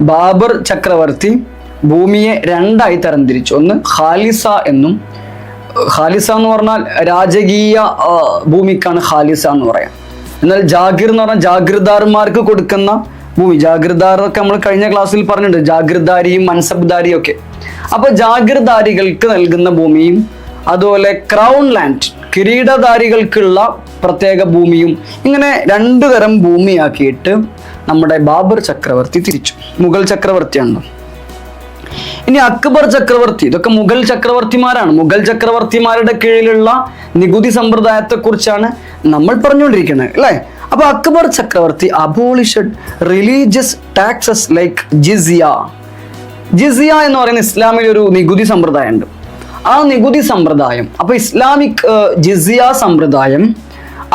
ബാബർ ചക്രവർത്തി ഭൂമിയെ രണ്ടായി തരംതിരിച്ചു. ഒന്ന് ഖാലിസ എന്നും ഖാലിസ എന്ന് പറഞ്ഞാൽ രാജകീയ ഭൂമിക്കാണ് ഖാലിസ എന്ന് പറയാം. എന്നാൽ ജാഗിർ എന്ന് പറഞ്ഞാൽ ജാഗിർദാർമാർക്ക് കൊടുക്കുന്ന ഭൂമി. ജാഗിർദാരൊക്കെ നമ്മൾ കഴിഞ്ഞ ക്ലാസ്സിൽ പറഞ്ഞിട്ടുണ്ട്. ജാഗിർദാരിയും മൻസബ്ദാരിയും ഒക്കെ. അപ്പൊ ജാഗിർദാരികൾക്ക് നൽകുന്ന ഭൂമിയും അതുപോലെ ക്രൗൺ ലാൻഡ് കിരീടധാരികൾക്കുള്ള പ്രത്യേക ഭൂമിയും ഇങ്ങനെ രണ്ടു തരം ഭൂമിയാക്കിയിട്ട് നമ്മുടെ ബാബർ ചക്രവർത്തി തിരിച്ചു. മുഗൾ ചക്രവർത്തിയാണല്ലോ. ഇനി അക്ബർ ചക്രവർത്തി ഇതൊക്കെ മുഗൾ ചക്രവർത്തിമാരാണ്. മുഗൾ ചക്രവർത്തിമാരുടെ കീഴിലുള്ള നികുതി സമ്പ്രദായത്തെ കുറിച്ചാണ് നമ്മൾ പറഞ്ഞുകൊണ്ടിരിക്കുന്നത് അല്ലേ? അപ്പൊ അക്ബർ ചക്രവർത്തി അബോളിഷഡ് റിലീജിയസ് ടാക്സസ് ലൈക്ക് ജിസിയ ജിസിയ എന്ന് പറയുന്ന ഇസ്ലാമിൽ ഒരു നികുതി സമ്പ്രദായമുണ്ട്. ആ നികുതി സമ്പ്രദായം അപ്പൊ ഇസ്ലാമിക് ജിസിയ സമ്പ്രദായം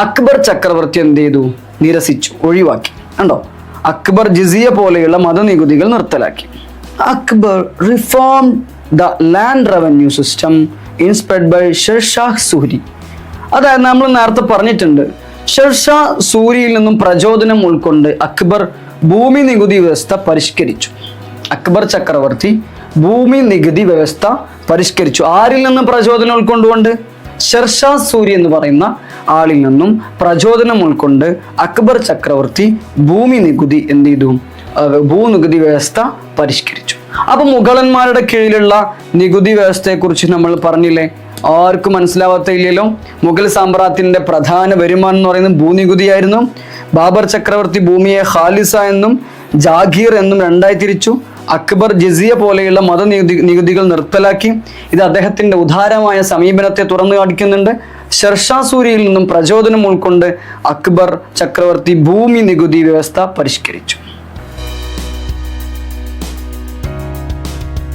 അക്ബർ ചക്രവർത്തി എന്ത് ചെയ്തു? നിരസിച്ചു ഒഴിവാക്കി. കണ്ടോ? അക്ബർ ജിസിയ പോലെയുള്ള മതനികുതികൾ നിർത്തലാക്കി. Akbar reform the land revenue system inspired by Sher Shah Suri അതായത് നമ്മൾ നേരത്തെ പറഞ്ഞിട്ടുണ്ട് ഷെർഷാ സൂരിയിൽ നിന്നും പ്രചോദനം ഉൾക്കൊണ്ട് അക്ബർ ഭൂമി നികുതി വ്യവസ്ഥ പരിഷ്കരിച്ചു. അക്ബർ ചക്രവർത്തി ഭൂമി നികുതി വ്യവസ്ഥ പരിഷ്കരിച്ചു. ആരിൽ നിന്ന് പ്രചോദനം ഉൾക്കൊണ്ടുകൊണ്ട്? ഷെർഷാ സൂരി എന്ന് പറയുന്ന ആളിൽ നിന്നും പ്രചോദനം ഉൾക്കൊണ്ട് അക്ബർ ചക്രവർത്തി ഭൂമി നികുതി എന്ത് ചെയ്തു? ഭൂനികുതി വ്യവസ്ഥ പരിഷ്കരിച്ചു. അപ്പൊ മുഗളന്മാരുടെ കീഴിലുള്ള നികുതി വ്യവസ്ഥയെക്കുറിച്ച് നമ്മൾ പറഞ്ഞില്ലേ? ആർക്കും മനസ്സിലാവാത്തില്ലല്ലോ മുഗൾ സാമ്രാജ്യത്തിന്റെ പ്രധാന വരുമാനം എന്ന് പറയുന്നത് ഭൂനികുതിയായിരുന്നു ബാബർ ചക്രവർത്തി ഭൂമിയെ ഖാലിസ എന്നും ജാഗീർ എന്നും രണ്ടായി തിരിച്ചു. അക്ബർ ജസിയ പോലെയുള്ള മതനികുതി നികുതികൾ നിർത്തലാക്കി. ഇത് അദ്ദേഹത്തിന്റെ ഉദാരമായ സമീപനത്തെ തുറന്നു കാണിക്കുന്നുണ്ട്. ഷർഷാസൂരിയിൽ നിന്നും പ്രചോദനം ഉൾക്കൊണ്ട് അക്ബർ ചക്രവർത്തി ഭൂമി നികുതി വ്യവസ്ഥ പരിഷ്കരിച്ചു.